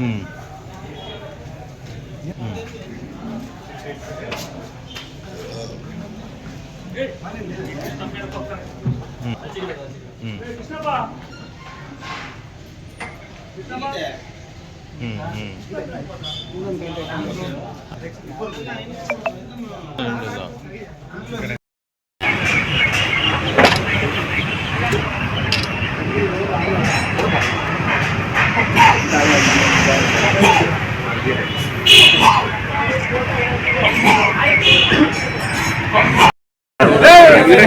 うん、Mm-hmm.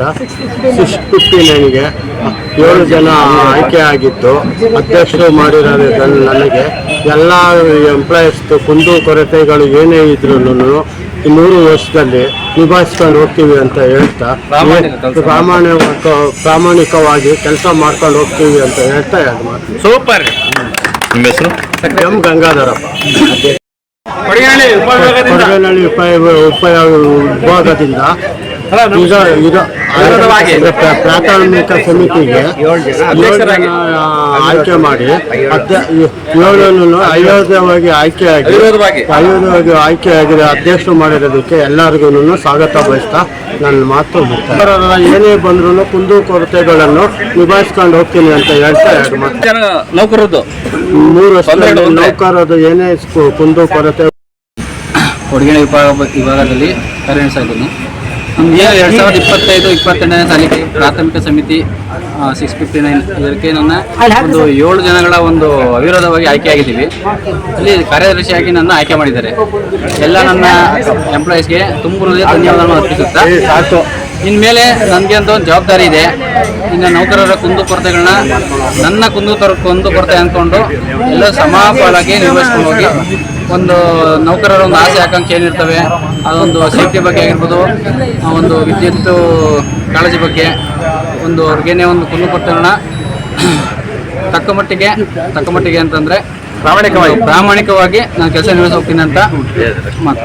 ಹ್ಞೂ six fifty ನೈನ್ಗೆ ಏಳು ಜನ ಆಯ್ಕೆ ಆಗಿತ್ತು ಅಧ್ಯಕ್ಷರು ಮಾಡಿರೋದ್ರಲ್ಲಿ ನನಗೆ ಎಲ್ಲ ಎಂಪ್ಲಾಯೀಸ್ದು ಕುಂದು ಕೊರತೆಗಳು ಏನೇ ಇದ್ರು ಈ ಮೂರು ವರ್ಷದಲ್ಲಿ ನಿಭಾಯಿಸ್ಕೊಂಡು ಹೋಗ್ತೀವಿ ಅಂತ ಹೇಳ್ತಾ ಪ್ರಾಮಾಣಿಕ ಪ್ರಾಮಾಣಿಕವಾಗಿ ಕೆಲಸ ಮಾಡ್ಕೊಂಡು ಹೋಗ್ತೀವಿ ಅಂತ ಹೇಳ್ತಾ ಎರಡು ಮಾತು. ಸೂಪರ್ ನಿಮ್ಮ ಹೆಸರು? ಎಂ ಗಂಗಾಧರಪ್ಪ. ಕೊಡಗನಹಳ್ಳಿ ಉಪಯೋಗ ಉಪ ವಿಭಾಗದಿಂದ ಈಗ ಇದು ಇದು ಪ್ರ- ಪ್ರಾಥಮಿಕ ಸಮಿತಿಗೆ ಆಯ್ಕೆ ಮಾಡಿ ಏಳನ್ನು ಆಯ್ಕೆ ಆಯ್ಕೆಯಾಗಿ ಅಯೋಧ್ಯವಾಗಿ. ಆಯ್ಕೆಯಾಗಿದೆ ಅಧ್ಯಕ್ಷರು ಮಾಡಿರೋದಕ್ಕೆ ಎಲ್ಲರಿಗೂ ಸ್ವಾಗತ ಬಯಸ್ತಾ ನನ್ನ ಮಾತು ಏನೇ ಬಂದ್ರು ಕುಂದು ಕೊರತೆಗಳನ್ನು ನಿಭಾಯಿಸ್ಕೊಂಡು ಹೋಗ್ತೀನಿ ಅಂತ ಹೇಳ್ತಾ ಎರಡು ಮಾತು ಜನ ನೌಕರದ್ದು? ಮೂರು ವರ್ಷದಲ್ಲಿ ತೊಂದರೆಗಳು ನೌಕರದು ಏನೇ ಕುಂದು ಕೊರತೆ ಕೊಡಗಿನ ವಿಭಾಗ ವಿಭಾಗದಲ್ಲಿ ಕಾರ್ಯನಿರ್ವಹಿಸ್ತಾ ಏನು ಎರಡು ಸಾವಿರದ ಇಪ್ಪತ್ತೈದು, ಇಪ್ಪತ್ತೆಂಟನೇ ಸಾಲಿಗೆ ಪ್ರಾಥಮಿಕ ಸಮಿತಿ ಸಿಕ್ಸ್ ಫಿಫ್ಟಿ ನೈನ್ ಇದಕ್ಕೆ ನನ್ನ ಒಂದು ಏಳು ಜನಗಳ ಒಂದು ಅವಿರೋಧವಾಗಿ ಆಯ್ಕೆಯಾಗಿದ್ದೀವಿ ಅಲ್ಲಿ ಕಾರ್ಯದರ್ಶಿಯಾಗಿ ನನ್ನ ಆಯ್ಕೆ ಮಾಡಿದ್ದಾರೆ. ಎಲ್ಲ ನನ್ನ ಎಂಪ್ಲಾಯೀಸ್ಗೆ ತುಂಬ ಧನ್ಯವಾದಗಳನ್ನು ಅರ್ಪಿಸುತ್ತಾ. ಇನ್ಮೇಲೆ ನನಗೆ ಅಂತ ಒಂದು ಜವಾಬ್ದಾರಿ ಇದೆ. ಇನ್ನು ನೌಕರರ ಕುಂದು ಕೊರತೆಗಳನ್ನ ನನ್ನ ಕುಂದು ಕುಂದು ಕೊರತೆ ಅಂದ್ಕೊಂಡು ಎಲ್ಲ ಸಮಾಪಾಲಾಗಿ ನಿರ್ವಹಿಸ್ಕೊಂಡು ಹೋಗಿ ಒಂದು ನೌಕರರ ಒಂದು ಆಸೆ, ಆಕಾಂಕ್ಷೆ ಏನಿರ್ತವೆ, ಅದೊಂದು ಸೇಫ್ಟಿ ಬಗ್ಗೆ ಆಗಿರ್ಬೋದು ಒಂದು ವಿದ್ಯುತ್ ಕಾಳಜಿ ಬಗ್ಗೆ, ಒಂದು ಅವ್ರಿಗೇನೆ ಒಂದು ಕುಂದು ತಕ್ಕಮಟ್ಟಿಗೆ ತಕ್ಕ ಮಟ್ಟಿಗೆ ತಕ್ಕ ಮಟ್ಟಿಗೆ ಅಂತಂದ್ರೆ ಪ್ರಾಮಾಣಿಕವಾಗಿ ಪ್ರಾಮಾಣಿಕವಾಗಿ ನಾನು ಕೆಲಸ ನಿರ್ವಹಿಸಿ ಹೋಗ್ತೀನಿ ಅಂತ ಮಾತು